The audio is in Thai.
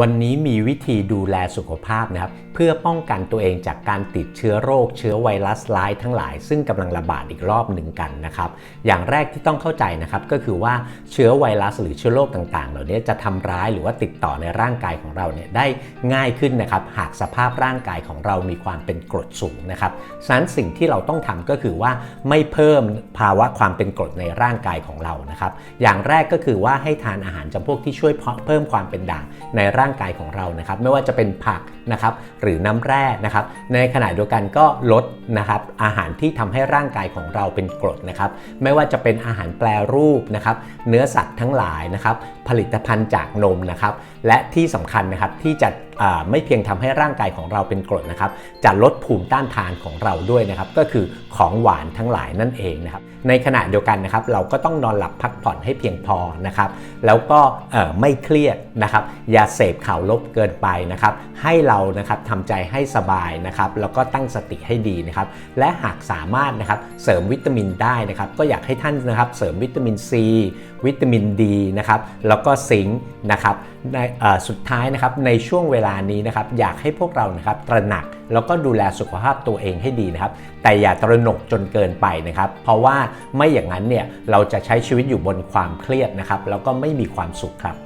วันนี้มีวิธีดูแลสุขภาพนะครับ เพื่อป้องกันตัวเองจากการติดเชื้อโรคเชื้อไวรัสร้ายทั้งหลาย ซึ่งกำลังระบาดอีกรอบหนึ่งกันนะครับ อย่างแรกที่ต้องเข้าใจนะครับก็คือว่าเชื้อไวรัสหรือเชื้อโรคต่างๆ เหล่านี้จะทำร้ายหรือว่าติดต่อในร่างกายของเราเนี่ยได้ง่ายขึ้นนะครับ หากสภาพร่างกายของเรามีความเป็นกรดสูงนะครับฉะนั้นสิ่งที่เราต้องทำก็คือว่าไม่เพิ่มภาวะความเป็นกรดในร่างกายของเรานะครับ อย่างแรกก็คือว่าให้ทานอาหารจำพวกที่ช่วยเพิ่มความเป็นด่างในร่างกายของเรานะครับ ไม่ว่าจะเป็นผักนะครับหรือน้ำแร่นะครับ ในขณะเดียวกันก็ลดนะครับอาหารที่ทำให้ร่างกายของเราเป็นกรดนะครับ ไม่ว่าจะเป็นอาหารแปรรูปนะครับ เนื้อสัตว์ทั้งหลายนะครับ ผลิตภัณฑ์จากนมนะครับ และที่สำคัญนะครับที่จะไม่เพียงทำให้ร่างกายของเราเป็นกรดนะครับ จะลดภูมิต้านทานของเราด้วยนะครับ ก็คือของหวานทั้งหลายนั่นเองนะครับ ในขณะเดียวกันนะครับ เราก็ต้องนอนหลับพักผ่อนให้เพียงพอนะครับ แล้วก็ไม่เครียดนะครับ อย่าเสพข่าวลบเกินไปนะครับ ให้เรานะครับทำใจให้สบายนะครับ แล้วก็ตั้งสติให้ดีนะครับ และหากสามารถนะครับเสริมวิตามินได้นะครับ ก็อยากให้ท่านนะครับเสริมวิตามินซีวิตามินดีนะครับแล้วก็ซิงค์นะครับในสุดท้ายนะครับในช่วงเวลานี้นะครับอยากให้พวกเรานะครับตระหนักแล้วก็ดูแลสุขภาพตัวเองให้ดีนะครับ แต่อย่าตระหนกจนเกินไปนะครับ เพราะว่าไม่อย่างนั้นเนี่ยเราจะใช้ชีวิตอยู่บนความเครียดนะครับแล้วก็ไม่มีความสุขครับ